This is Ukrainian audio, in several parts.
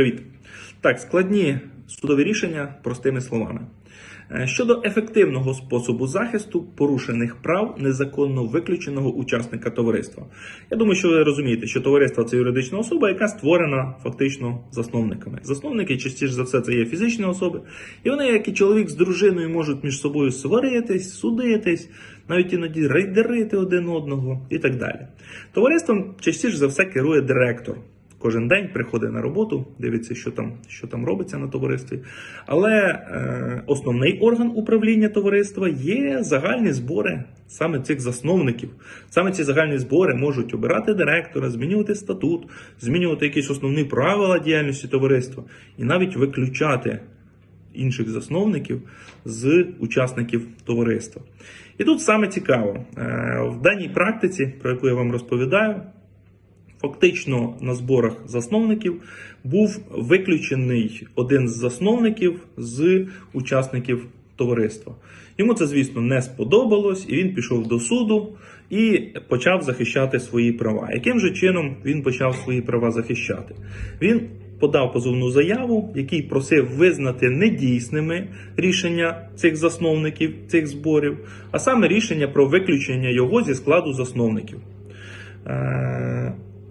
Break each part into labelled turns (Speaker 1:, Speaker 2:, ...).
Speaker 1: Привіт. Так, складні судові рішення простими словами. Е, Щодо ефективного способу захисту порушених прав незаконно виключеного учасника товариства. Я думаю, що ви розумієте, що товариство це юридична особа, яка створена фактично засновниками. Засновники частіше за все це є фізичні особи, і вони, як і чоловік з дружиною, можуть між собою сваритись, судитись, навіть іноді рейдерити один одного і так далі. Товариством частіше за все керує директор. Кожен день приходить на роботу, дивиться, що там, що там робиться на товаристві. Але е, основний орган управління товариства є загальні збори саме цих засновників. Саме ці загальні збори можуть обирати директора, змінювати статут, змінювати якісь основні правила діяльності товариства і навіть виключати інших засновників з учасників товариства. І тут саме цікаво, е, в даній практиці, про яку я вам розповідаю, Фактично на зборах засновників був виключений один з засновників з учасників товариства. Йому це, звісно, не сподобалось, і він пішов до суду і почав захищати свої права. Яким же чином він почав свої права захищати? Він подав позовну заяву, який просив визнати недійсними рішення цих засновників цих зборів, а саме рішення про виключення його зі складу засновників.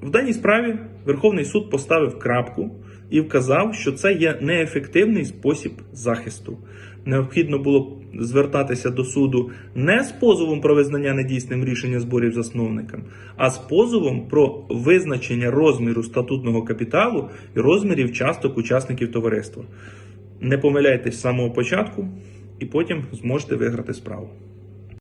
Speaker 1: В даній справі Верховний суд поставив крапку і вказав, що це є неефективний спосіб захисту. Необхідно було звертатися до суду не з позовом про визнання недійсним рішення зборів засновникам, а з позовом про визначення розміру статутного капіталу і розмірів часток учасників товариства. Не помиляйтесь з самого початку, і потім зможете виграти справу.